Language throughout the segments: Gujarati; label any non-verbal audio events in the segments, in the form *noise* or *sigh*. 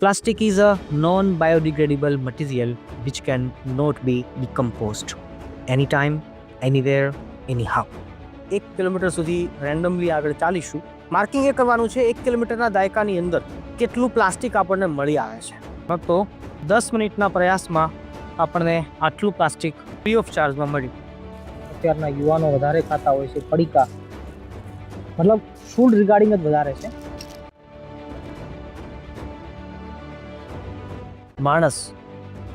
Plastic is a non biodegradable material which can not be decomposed anytime, anywhere, anyhow. એક કિલોમીટર સુધી રેન્ડમલી આગળ ચાલીશું. માર્કિંગ એ કરવાનું છે એક કિલોમીટરના દાયકાની અંદર કેટલું પ્લાસ્ટિક આપણને મળી આવે છે. તો દસ મિનિટના પ્રયાસમાં આપણને આટલું પ્લાસ્ટિક ફ્રી ઓફ ચાર્જમાં મળ્યું. અત્યારના યુવાનો વધારે ખાતા હોય છે પડીકા. મતલબ ફૂડ રિગાર્ડિંગ જ વધારે છે. માણસ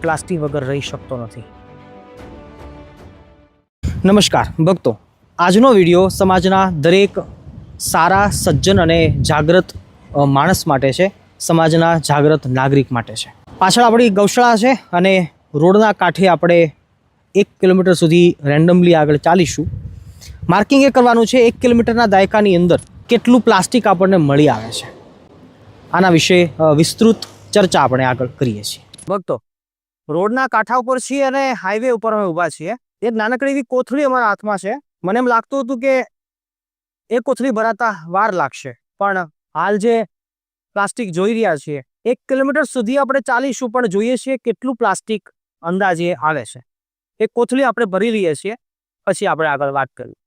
પ્લાસ્ટિક વગર રહી શકતો નથી. નમસ્કાર, ભક્તો. આજનો વીડિયો સમાજના દરેક સારા, સજ્જન અને જાગૃત માણસ માટે છે. સમાજના જાગૃત નાગરિક માટે છે. પાછળ આપણી ગૌશાળા છે અને રોડના કાંઠે આપણે એક કિલોમીટર સુધી રેન્ડમલી આગળ ચાલીશું. માર્કિંગ એ કરવાનું છે, એક કિલોમીટરના દાયકાની અંદર કેટલું પ્લાસ્ટિક આપણને મળી આવે છે. આના વિશે વિસ્તૃત ચર્ચા આપણે આગળ કરીએ છીએ. ભક્તો, રોડના કાંઠા ઉપર છીએ અને હાઈવે ઉપર અમે ઊભા છીએ. એક નાનકડી એવી કોથળી અમારા હાથમાં છે. મને એમ લાગતું હતું કે એ કોથળી ભરાતા વાર લાગશે. પણ હાલ જે પ્લાસ્ટિક જોઈ રહ્યા છીએ, એક કિલોમીટર સુધી આપણે ચાલીશું, પણ જોઈએ છીએ કેટલું પ્લાસ્ટિક અંદાજે આવે છે. એ કોથળી આપણે ભરી લઈએ છીએ. પછી આપણે આગળ વાત કરીએ.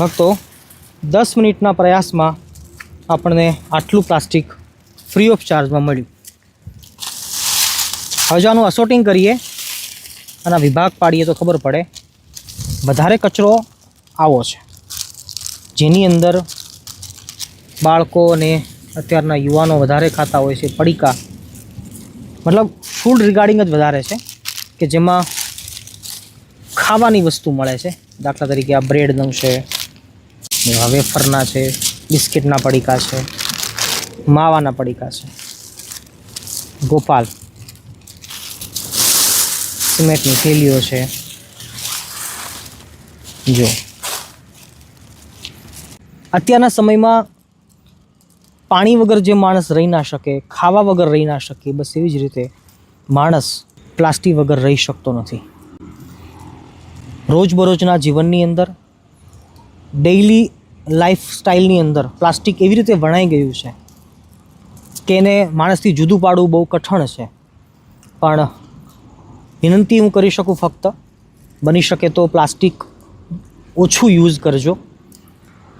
ભક્તો, દસ મિનિટના પ્રયાસમાં આપણને આટલું પ્લાસ્ટિક ફ્રી ઓફ ચાર્જમાં મળ્યું. હવે જો આનું અસોટિંગ કરીએ, અને વિભાગ પાડીએ તો ખબર પડે, વધારે કચરો આવો છે. જેની અંદર બાળકો અને અત્યારના યુવાનો વધારે ખાતા હોય છે, પડીકા. મતલબ ફૂડ રિગાર્ડિંગ જ વધારે છે, કે જેમાં ખાવાની વસ્તુ મળે છે. દાખલા તરીકે આ બ્રેડનું છે એવા વેફરના છે, બિસ્કિટના પડીકા છે, માવાના પડીકા છે. ગોપાલ, સિમેન્ટની થેલીઓ છે. જો. અત્યારના સમયમાં પાણી વગર જે માણસ રહી ના શકે, ખાવા વગર રહી ના શકે, બસ એવી જ રીતે માણસ પ્લાસ્ટિક વગર રહી શકતો નથી. રોજબરોજના જીવનની અંદર ડેઇલી લાઈફ સ્ટાઇલની અંદર પ્લાસ્ટિક એવી રીતે વણાઈ ગયું છે કે એને માણસથી જુદું પાડવું બહુ કઠણ છે. પણ વિનંતી હું કરી શકું ફક્ત, બની શકે તો પ્લાસ્ટિક ઓછું યુઝ કરજો.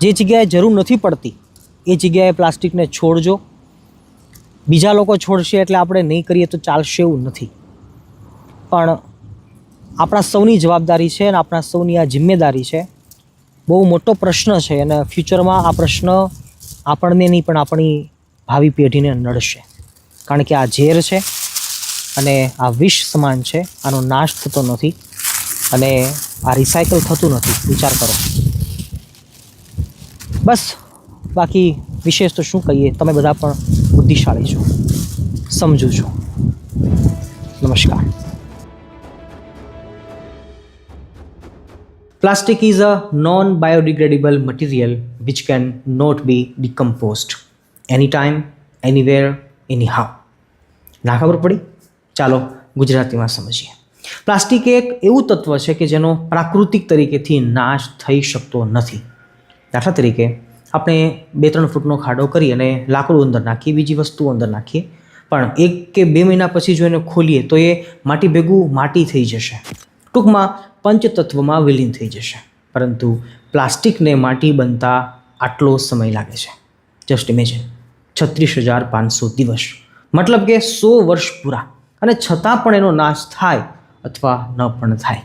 જે જગ્યાએ જરૂર નથી પડતી, એ જગ્યાએ પ્લાસ્ટિકને છોડજો. બીજા લોકો છોડશે એટલે આપણે નહીં કરીએ તો ચાલશે એવું નથી. પણ આપણા સૌની જવાબદારી છે અને આપણા સૌની આ જિમ્મેદારી છે બહુ મોટો પ્રશ્ન છે અને ફ્યુચરમાં આ પ્રશ્ન આપણને નહીં, પણ આપણી ભાવિ પેઢીને નડશે. કારણ કે આ ઝેર છે અને આ વિષ સમાન છે, આનો નાશ થતો નથી અને આ રિસાયકલ થતું નથી. વિચાર કરો. બસ, બાકી વિશેષ તો શું કહીએ? તમે બધા પણ બુદ્ધિશાળી છો. સમજુ છો. નમસ્કાર. Plastic is a non biodegradable material which can not be decomposed anytime, anywhere, anyhow. ના ખબર પડી? ચાલો ગુજરાતીમાં સમજીએ. પ્લાસ્ટિક એક એવું તત્વ છે કે જેનો પ્રાકૃતિક તરીકેથી નાશ થઈ શકતો નથી. દાખલા તરીકે આપણે બે ત્રણ ફૂટનો ખાડો કરી અને લાકડું અંદર નાખીએ બીજી વસ્તુઓ અંદર નાખીએ. પણ એક કે બે મહિના પછી જો એને ખોલીએ તો એ માટી ભેગું માટી થઈ જશે. ટૂંકમાં પંચતત્વમાં વિલીન થઈ જશે. પરંતુ પ્લાસ્ટિકને માટી બનતા આટલો સમય લાગે છે. જસ્ટ ઇમેજિન છત્રીસ હજાર પાંચસો દિવસ. મતલબ કે સો વર્ષ પૂરા. અને છતાં પણ એનો નાશ થાય અથવા ન પણ થાય.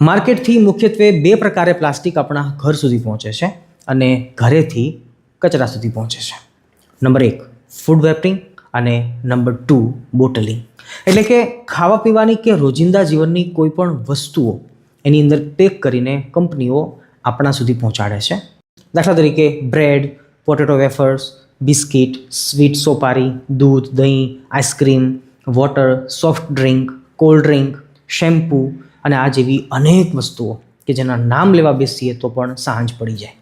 માર્કેટથી મુખ્યત્વે બે પ્રકારે પ્લાસ્ટિક આપણા ઘર સુધી પહોંચે છે અને ઘરેથી કચરા સુધી પહોંચે છે. નંબર એક ફૂડ વેપિંગ અને નંબર ટુ બોટલિંગ એટલે કે ખાવા પીવાની કે રોજિંદા જીવનની કોઈ પણ વસ્તુઓ એની અંદર પેક કરીને કંપનીઓ આપણા સુધી પહોંચાડે છે. દાખલા તરીકે bread potato wafers biscuit sweet સોપારી, દૂધ, દહીં ice cream water soft drink cold drink shampoo અને આ જેવી અનેક વસ્તુઓ કે જેના નામ લેવા બેસીએ તો પણ સાંજ પડી જાય.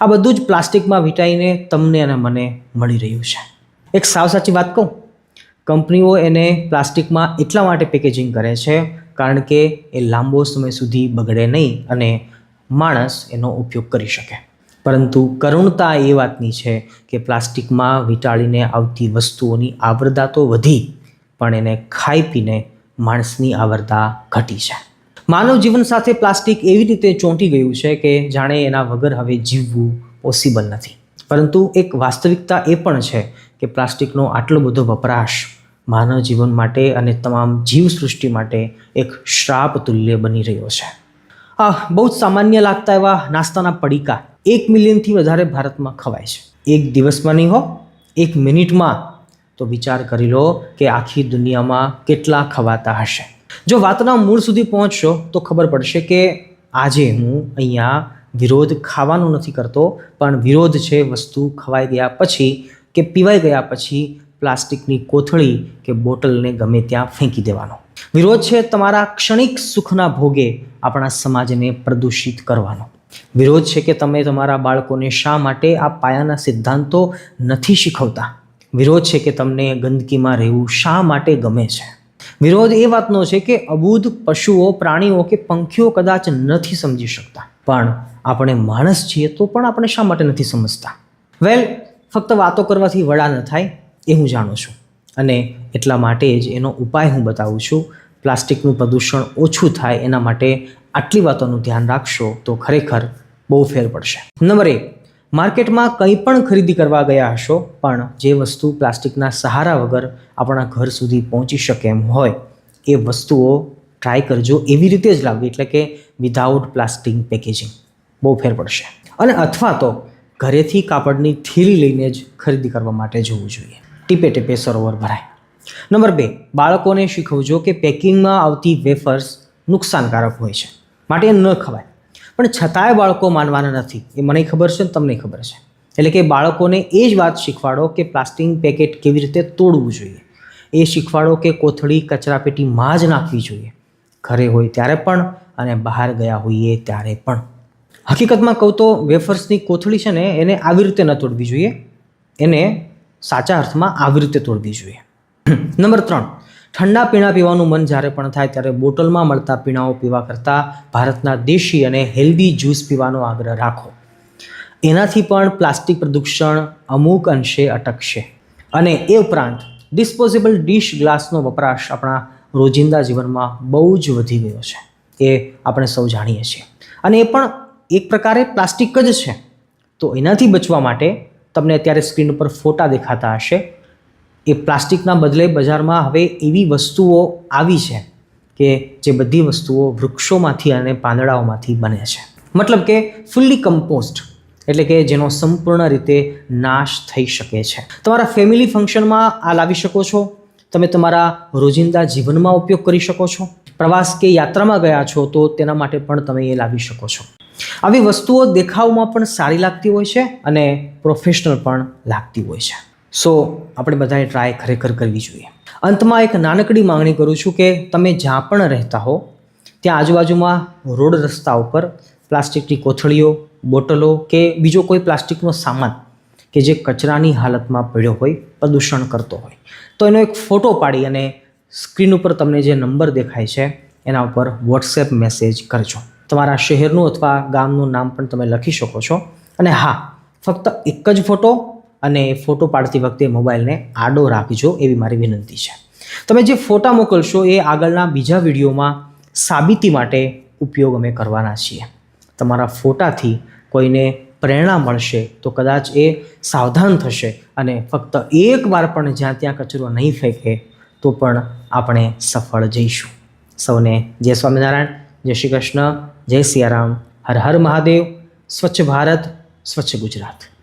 આ બધું જ પ્લાસ્ટિકમાં વીંટાઈને તમને અને મને મળી રહ્યું છે. એક સાવ સાચી વાત કહું. કંપનીઓ એને પ્લાસ્ટિકમાં એટલા માટે પેકેજિંગ કરે છે કારણ કે એ લાંબો સમય સુધી બગડે નહીં અને માણસ એનો ઉપયોગ કરી શકે. પરંતુ કરુણતા એ વાતની છે કે પ્લાસ્ટિકમાં વીંટાળીને આવતી વસ્તુઓની આવરદા તો વધી, પણ એને ખાઈ પીને માણસની આવરદા ઘટી છે. માનવ જીવન સાથે પ્લાસ્ટિક એવી રીતે ચોંટી ગયું છે કે જાણે એના વગર હવે જીવવું પોસિબલ નથી. પરંતુ એક વાસ્તવિકતા એ પણ છે કે પ્લાસ્ટિકનો આટલો બધો વપરાશ માનવ જીવન માટે અને તમામ જીવસૃષ્ટિ માટે એક શ્રાપ તુલ્ય બની રહ્યો છે. આ બહુ જ સામાન્ય લાગતા એવા નાસ્તાના પડીકા એક મિલિયનથી વધારે ભારતમાં ખવાય છે. એક દિવસમાં નહીં હો, એક મિનિટમાં. તો વિચાર કરી લો કે આખી દુનિયામાં કેટલા ખવાતા હશે. જો વાતના મૂળ સુધી પહોંચશો, તો ખબર પડશે કે આજે હું અહીંયા વિરોધ ખાવાનો નથી કરતો, પણ વિરોધ છે વસ્તુ ખવાઈ ગયા પછી કે પીવાઈ ગયા પછી પ્લાસ્ટિકની કોથળી કે બોટલને ગમે ત્યાં ફેંકી દેવાનો. વિરોધ છે તમારા ક્ષણિક સુખના ભોગે આપણા સમાજને પ્રદૂષિત કરવાનો. વિરોધ છે કે તમે તમારા બાળકોને શા માટે આ પાયાના સિદ્ધાંતો નથી શીખવતા? વિરોધ છે કે તમને ગંદકીમાં રહેવું શા માટે ગમે છે? વિરોધ એ વાતનો છે કે અબૂધ પશુઓ, પ્રાણીઓ કે પંખીઓ કદાચ નથી સમજી શકતા. પણ આપણે માણસ છીએ તો પણ આપણે શા માટે નથી સમજતા? વેલ ફક્ત વાતો કરવાથી વડા ન થાય એ હું જાણું છું. અને એટલા માટે જ એનો ઉપાય હું બતાવું છું. પ્લાસ્ટિકનું પ્રદૂષણ ઓછું થાય એના માટે આટલી વાતોનું ધ્યાન રાખશો તો ખરેખર બહુ ફેર પડશે. નંબર એક, માર્કેટમાં કંઈ પણ ખરીદી કરવા ગયા હશો, પણ જે વસ્તુ પ્લાસ્ટિકના સહારા વગર આપણા ઘર સુધી પહોંચી શકે એમ હોય, એ વસ્તુઓ ટ્રાય કરજો એવી રીતે જ લાવવી, એટલે કે વિધાઉટ પ્લાસ્ટિક પેકેજિંગ બહુ ફેર પડશે. અને અથવા તો ઘરેથી કાપડની થેલી લઈને જ ખરીદી કરવા માટે જવું જોઈએ. ટીપે ટીપે સરોવર ભરાય. નંબર બે, બાળકોને શીખવજો કે પેકિંગમાં આવતી વેફર્સ નુકસાનકારક હોય છે. માટે ન ખવાય. પણ છતાંય બાળકો માનવાના નથી. એ મને ખબર છે ને તમને ખબર છે. એટલે કે બાળકોને એ જ વાત શીખવાડો કે પ્લાસ્ટિક પેકેટ કેવી રીતે તોડવું જોઈએ. એ શીખવાડો કે કોથળી કચરાપેટીમાં જ નાખવી જોઈએ. ઘરે હોય ત્યારે પણ અને બહાર ગયા હોઈએ ત્યારે પણ. હકીકતમાં કહું તો વેફર્સની કોથળી છે ને, એને આવી રીતે ન તોડવી જોઈએ. એને સાચા અર્થમાં આવી રીતે તોડવી જોઈએ. *clears throat* નંબર ત્રણ, ઠંડા પીણા પીવાનું મન જ્યારે પણ થાય ત્યારે બોટલમાં મળતા પીણાઓ પીવા કરતાં ભારતના દેશી અને હેલ્ધી જ્યુસ પીવાનો આગ્રહ રાખો. એનાથી પણ પ્લાસ્ટિક પ્રદૂષણ અમુક અંશે અટકશે. અને એ ઉપરાંત, ડિસ્પોઝેબલ ડીશ ગ્લાસનો વપરાશ આપણા રોજિંદા જીવનમાં બહુ જ વધી ગયો છે. એ આપણે સૌ જાણીએ છીએ. અને એ પણ એક પ્રકારે પ્લાસ્ટિક જ છે. તો એનાથી બચવા માટે તમને અત્યારે સ્ક્રીન ઉપર ફોટા દેખાતા હશે. એ પ્લાસ્ટિકના બદલે બજારમાં હવે એવી વસ્તુઓ આવી છે કે જે બધી વસ્તુઓ વૃક્ષોમાંથી અને પાંદડાઓમાંથી બને છે. મતલબ કે ફૂલ્લી કમ્પોસ્ટ એટલે કે જેનો સંપૂર્ણ રીતે નાશ થઈ શકે છે. તમારા ફેમિલી ફંક્શનમાં આ લાવી શકો છો. તમે તમારા રોજિંદા જીવનમાં ઉપયોગ કરી શકો છો. પ્રવાસ કે યાત્રામાં ગયા છો તો તેના માટે પણ તમે એ લાવી શકો છો. આવી વસ્તુઓ દેખાવમાં પણ સારી લાગતી હોય છે અને પ્રોફેશનલ પણ લાગતી હોય છે. સો આપણે બધાએ ટ્રાય ખરેખર કરવી જોઈએ. અંતમાં એક નાનકડી માંગણી કરું છું કે તમે જ્યાં પણ રહેતા હો, ત્યાં આજુબાજુમાં રોડ રસ્તા ઉપર પ્લાસ્ટિકની કોથળીઓ, બોટલો કે બીજો કોઈ પ્લાસ્ટિકનો સામાન કે જે કચરાની હાલતમાં પડ્યો હોય, પ્રદૂષણ કરતો હોય. તો એનો એક ફોટો પાડી અને સ્ક્રીન ઉપર તમને જે નંબર દેખાય છે, એના ઉપર વોટ્સએપ મેસેજ કરજો. તમારા શહેરનું અથવા ગામનું નામ પણ તમે લખી શકો છો. અને હા, ફક્ત એક જ ફોટો અને ફોટો પાડતી વખતે મોબાઈલને આડો રાખજો એવી મારી વિનંતી છે. તમે જે ફોટા મોકલશો એ આગળના બીજા વિડીયોમાં સાબિતી માટે ઉપયોગ અમે કરવાના છીએ. તમારા ફોટાથી કોઈને પ્રેરણા મળશે તો કદાચ એ સાવધાન થશે અને ફક્ત એક વાર પણ જ્યાં ત્યાં કચરો નહીં ફેંકે તો પણ આપણે સફળ જઈશું. સૌને જય સ્વામિનારાયણ, જય શ્રી કૃષ્ણ. જય સિયારામ. હર હર મહાદેવ. સ્વચ્છ ભારત સ્વચ્છ ગુજરાત.